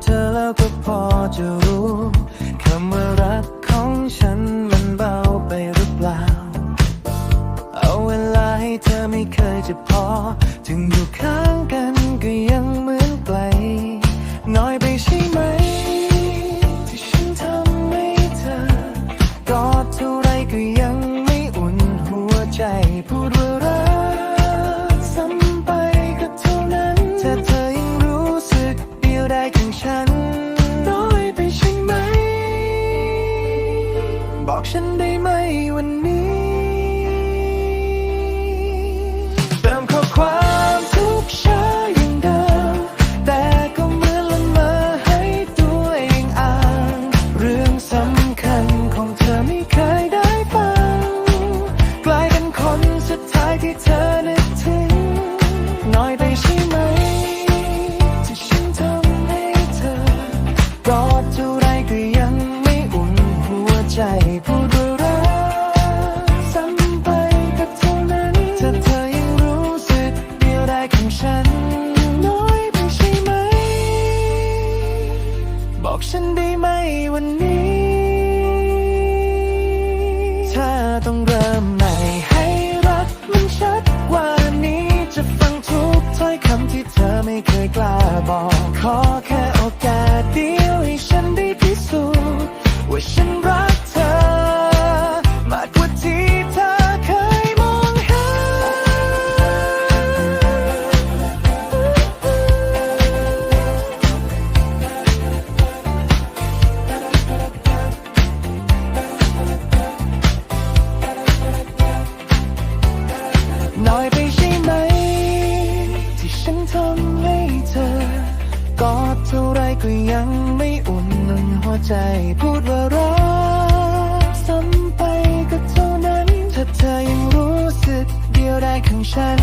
เธอแล้วก็พอจะรู้คำว่ารักของฉันมันเบาไปหรือเปล่า เอาเวลาให้เธอไม่เคยจะพอ ถึงอยู่ข้างกันก็ยังเหมือนไกล น้อยไปใช่ไหม ที่ฉันทำให้เธอกอดเท่าไรก็ยังไม่อุ่นหัวใจพูดว่า ฉัน น้อยไปใช่ไหม บอกฉันได้ไหมวันนี้ ใจพูดว่ารักซ้ำไปก็เท่านั้นถ้าเธอยังรู้สึกเดียวได้ของฉัน น้อยไปใช่ไหม บอกฉันได้ไหมวันนี้ ถ้าต้องเริ่มใหม่ให้รักมันชัดกว่านี้จะฟังทุกถ้อยคำที่เธอไม่เคยกล้าบอก ขอแค่โอกาสเดียวให้ฉันได้พิสูจน์ว่าฉัน ทำให้เธอกอดเท่าไรก็ยังไม่อุ่นหัวใจพูดว่ารักซ้ำไปก็เท่านั้น ถ้าเธอยังรู้สึกเดียวได้ของฉัน